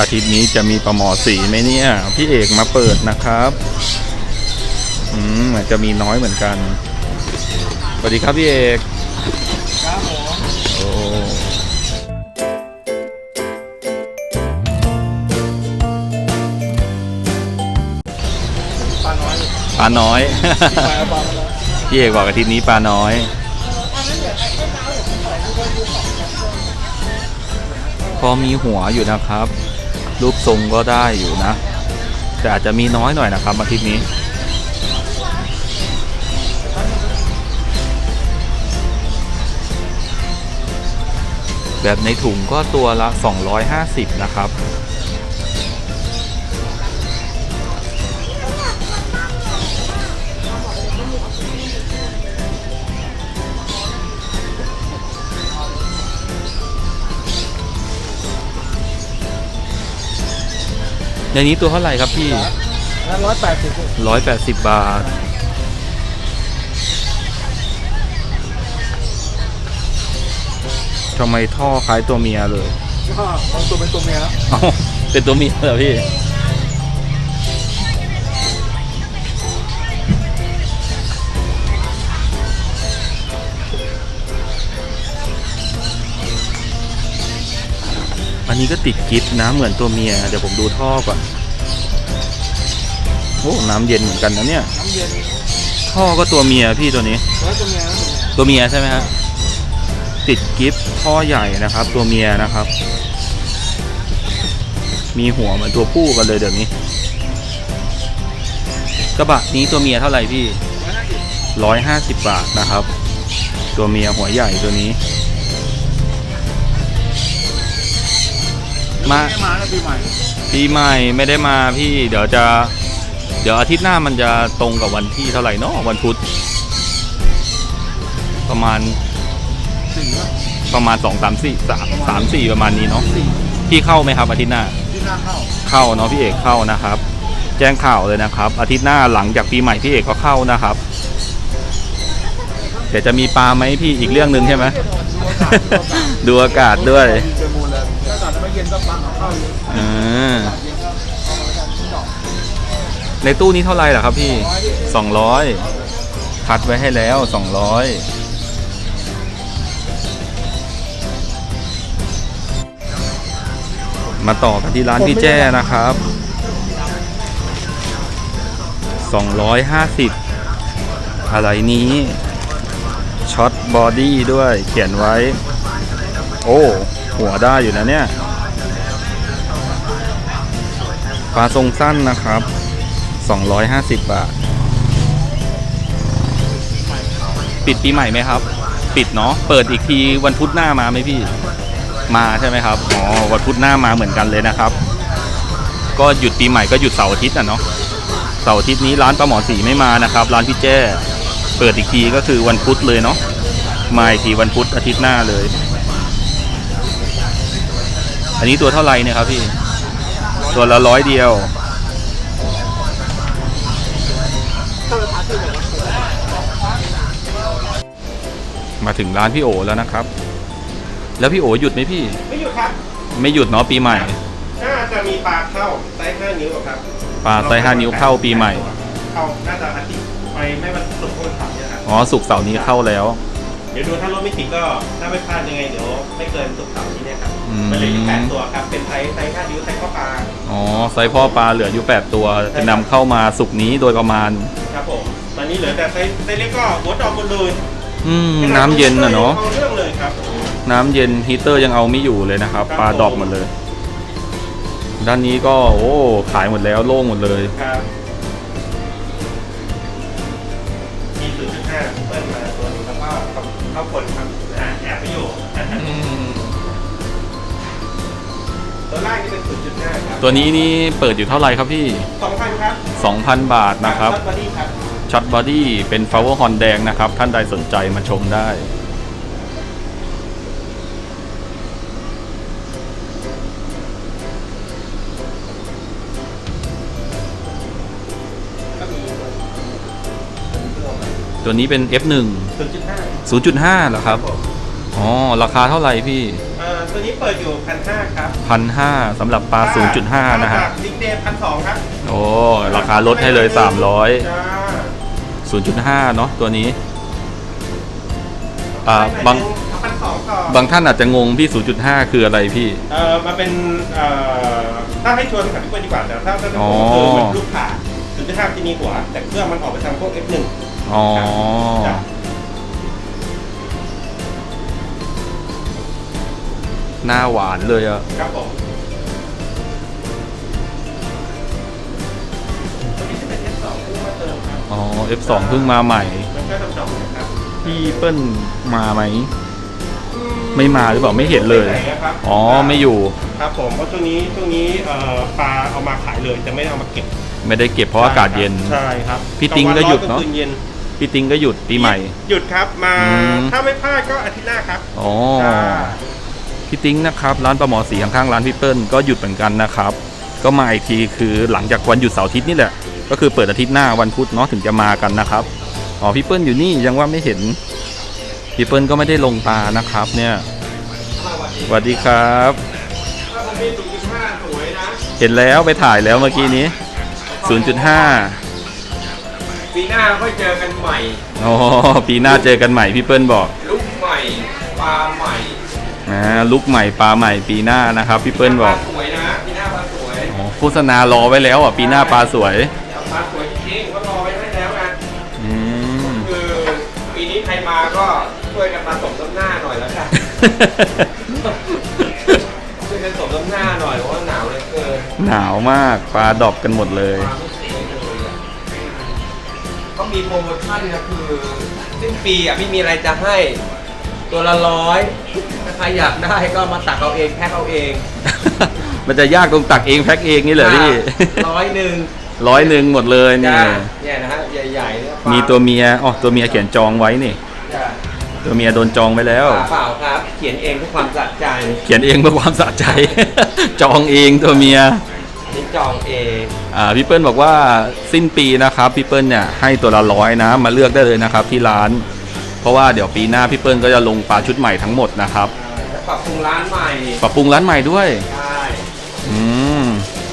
อาทิตย์นี้จะมีปลาหมอสีไหมเนี่ย พี่เอกมาเปิดนะครับอืมเหมือนจะมีน้อยเหมือนกันสวัสดีครับพี่เอกครับผมโอ้ปลาน้อยปลาน้อยปลาปลาพี่เอกบอกอาทิตย์นี้ปลาน้อยพอมีหัวอยู่นะครับ รูปทรงก็ได้อยู่นะ แต่อาจจะมีน้อยหน่อยนะครับอาทิตย์นี้แบบในถุงก็ตัวละ 250 นะครับ ในนี้ตัวเท่าไหร่ครับพี่แล้วร้อยแปดสิบร้อยแปดสิบบาท ทำไมท่อคล้ายตัวเมียเลย ก็ของตัวเป็นตัวเมียแล้ว เอ้าเป็นตัวเมียเหรอพี่ นี้ก็ติดกิฟต์นะเหมือนตัวเมีย เดี๋ยวผมดูท่อก่อน โอ้ น้ำเย็นเหมือนกันนะเนี่ย น้ำเย็นท่อก็ตัวเมียพี่ตัวนี้ร้อยตัวเมียตัวเมียใช่ไหมฮะติดกิฟต์ท่อใหญ่นะครับ ตัวเมียนะครับ มีหัวเหมือนตัวผู้กันเลยเดี๋ยวนี้ กระบะนี้ตัวเมียเท่าไหร่พี่ร้อยห้าสิบบาทนะครับ ตัวเมียหัวใหญ่ตัวนี้ มาไม่มาแล้วปีใหม่ปีใหม่ไม่ได้มาพี่เดี๋ยวจะ เดี๋ยวอาทิตย์หน้ามันจะตรงกับวันที่เท่าไหร่เนาะวันพุธประมาณสี่แล้วประมาณสองสามสี่สามสามสี่ประมาณนี้เนาะสี่พี่เข้าไหมครับอาทิตย์หน้า ที่หน้าเข้าเข้าเนาะพี่เอกเข้านะครับ แจ้งข่าวเลยนะครับ อาทิตย์หน้าหลังจากปีใหม่พี่เอกก็เข้านะครับ เดี๋ยวจะมีปลาไหมพี่อีกเรื่องหนึ่งใช่ไหม ดูอากาศด้วย ย็นก็ปลาเอาเข้าอยู่อ่าเย็นก็เอาไปกันที่ดอกในตู้นี้เท่าไหร่ล่ะครับพี่สองร้อยพัดไว้ให้แล้วสองร้อยมาต่อกันที่ร้านพี่แจ้นะครับสองร้อยห้าสิบอะไรนี้ช็อตบอดี้ด้วยเขียนไว้ โอ้ หัวได้อยู่นะเนี่ย ลาทรงสั้นนะครับ 250 บาท ปิดปีใหม่ไหมครับ ปิดเนาะ เปิดอีกทีวันพุธหน้ามาไหมพี่ มาใช่ไหมครับ อ๋อ วันพุธหน้ามาเหมือนกันเลยนะครับ ก็หยุดปีใหม่ก็หยุดเสาร์อาทิตย์อะเนาะ เสาร์อาทิตย์นี้ร้านปลาหมอสีไม่มานะครับ ร้านพี่แจ้เปิดอีกทีก็คือวันพุธเลยเนาะ มาอีกทีวันพุธอาทิตย์หน้าเลย อันนี้ตัวเท่าไหร่เนี่ยครับพี่ ตัวละร้อยเดียวมาถึงร้านพี่โอแล้วนะครับ แล้วพี่โอหยุดไหมพี่ ไม่หยุดครับ ไม่หยุดเนาะปีใหม่ น่าจะมีปลาเข้าไซส์5นิ้วอะครับ ปลาไซส์5นิ้วเข้าปีใหม่ เข้า น่าจะอาทิตย์ไปไม่วันศุกร์ก็วันเสาร์เนี่ยครับ อ๋อสุกร์เสาร์นี้เข้าแล้ว เดี๋ยวดูถ้ารถไม่ติดก็ถ้าไม่พลาดยังไงเดี๋ยวไม่เกินศุกร์เสาร์นี้เนี่ยครับอื มมันเหลยอยู่แปดตัวครับ เป็นไซส์ไซส์5นิ้วไซส์ข้าวปลาอ๋อไซส์พ่อปลาเหลืออยู่ 8 ตัวจะนำเข้ามาสุกร์นี้โดยประมาณ ครับผม ตอนนี้เหลือแต่ไซส์ไซส์เล็กก็หัวดอกหมดเลยอืม น้ำเย็นนะเนาะอเรื่องเลยครับ น้ำเย็นฮีเตอร์ยังเอาไม่อยู่เลยนะครับปลาดอกหมดเลย ด้านนี้ก็โอ้ขายหมดแล้วโล่งหมดเลย ครับมี0.5เปิ้ลมาตัวหนึงแล้วก็ข้าวผลครับอ่าแอบไปอยู่ ตัวล่างนี่เป็น0.5ครับตัวนี้นี่เปิดอยู่เท่าไหร่ครับพี่2,000ครับ2,000 บาทนะครับบอดี้ครับ ช็อตบอดี้เป็นฟลาวเวอร์ฮอนแดงนะครับ ท่านใดสนใจมาชมได้ ก็มีตัวนี้เป็น F1 0.5 0.5เหรอครับ อ๋อ ราคาเท่าไหร่พี่เอ่อ ตัวตัวนี้เปิดอยู่พันห้าครับพันห้าสำหรับปลา 0.5 นะฮะจากลิงเดย์พันสองครับโอ้ราคาลดให้เลย 300จ้า0.5 เนาะตัวนี้อ่าบางพันสองก่อนบางท่านอาจจะงงพี่ 0.5 คืออะไรพี่ เอ่อมาเป็นเอ่อถ้าให้ชวนกับพี่เปิ้ลดีกว่าแต่ถ้าถ้าอ๋อคือเหมือนลูกขาจุดที่ห้าที่มีหัว แต่เครื่องมันออกไปทางพวก F1 อ๋อจ้ะ หน้าหวานเลยอะครับผมตัวนี้จะเป็น F2 เพิ่งมาเติมครับอ๋อ F2 เพิ่งมาใหม่ มันก็ดำๆนะครับพี่เปิ้ลมาไหม ไม่มาหรือเปล่าไม่เห็นเลย ไปไหนะครับอ๋อไม่อยู่ ครับผมเพราะช่วงนี้ช่วงนี้เอ่อปลาเอามาขายเลยจะไม่ได้เอามาเก็บไม่ได้เก็บเพราะอากาศเย็น ใช่ครับพี่ติ๊งก็หยุดเนอะ กลงวัร้อกลงคืเย็น พี่ติงก็หยุดปีใหม่ หยุดครับมาอืม ถ้าไม่พลาดก็อาทิตย์หน้าครับอ๋อ จ้า พี่ติ้งนะครับร้านปลาหมอสีข้างๆร้านพี่เปิ้ลก็หยุดเหมือนกันนะครับ ก็มาอีกทีคือหลังจากวันหยุดเสาร์อาทิตย์นี่แหละ ก็คือเปิดอาทิตย์หน้าวันพุธเนาะถึงจะมากันนะครับอ๋อพี่เปิ้ลอยู่นี่ยังว่าไม่เห็นพี่เปิ้ลก็ไม่ได้ลงปลานะครับเนี่ยสวัสดีครับถ้าผมมีจุดห้าสวยนะเห็นแล้วไปถ่ายแล้วเมื่อกี้นี้ 0.5 ปีหน้าค่อยเจอกันใหม่อ๋อปีหน้าเจอกันใหม่พี่เปิ้ลบอกลุกใหม่ปลาใหม่ นะลุกใหม่ปลาใหม่ปีหน้านะครับพี่เปิ้ลบอกปลาสวยนะปีหน้าปลาสวยอ๋อโฆษณารอไว้แล้วอะปีหน้าปลาสวยปลาสวยจริงๆก็รอไว้ให้แล้วนะอืมคือปีนี้ใครมาก็ช่วยกันมาสมน้ำหน้าหน่อยแล้วกันช่วยกันสมน้ำหน้าหน่อยเพราะว่าหนาวเหลยเกินหนาวมากปลาดรอปกันหมดเลยปลาไม่สวยเลยอะเขามีโปรโมชั่นนะคือสิ้นปีอะไม่มีอะไรจะให้ ตัวละร้อยถ้าใครอยากได้ก็มาตักเอาเองแพ็คเอาเองมันจะยากตรงตักเองแพ็คเองนี่เหรอพี่ร้อยหนึ่งร้อยหนึ่งหมดเลยนี่จ้าเนี่ยนะฮะใหญ่ๆเนี่ยปลามีตัวเมียอ๋อตัวเมียเขียนจองไว้นี่ จ้าตัวเมียโดนจองไว้แล้วเปล่าเปล่าครับ เขียนเองเพื่อความสะใจเขียนเองเพื่อความสะใจ จองเองตัวเมีย นี่จองเองอ่าพี่เปิ้ลบอกว่าสิ้นปีนะครับพี่เปิ้ลเนี่ยให้ตัวละร้อยนะ มาเลือกได้เลยนะครับที่ร้าน เพราะว่าเดี๋ยวปีหน้าพี่เปิ้ลก็จะลงปลาชุดใหม่ทั้งหมดนะครับจะปรับปรุงร้านใหม่ปรับปรุงร้านใหม่ด้วย ใช่อืม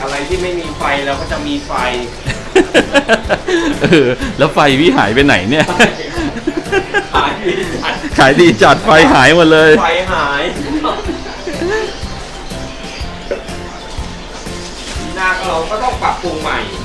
อะไรที่ไม่มีไฟเราก็จะมีไฟ เออแล้วไฟพี่หายไปไหนเนี่ย ขายดีจัดขายดีจัดไฟหายหมดเลย ไฟหายปีหน้าก็เราก็ต้องปรับปรุงใหม่อืม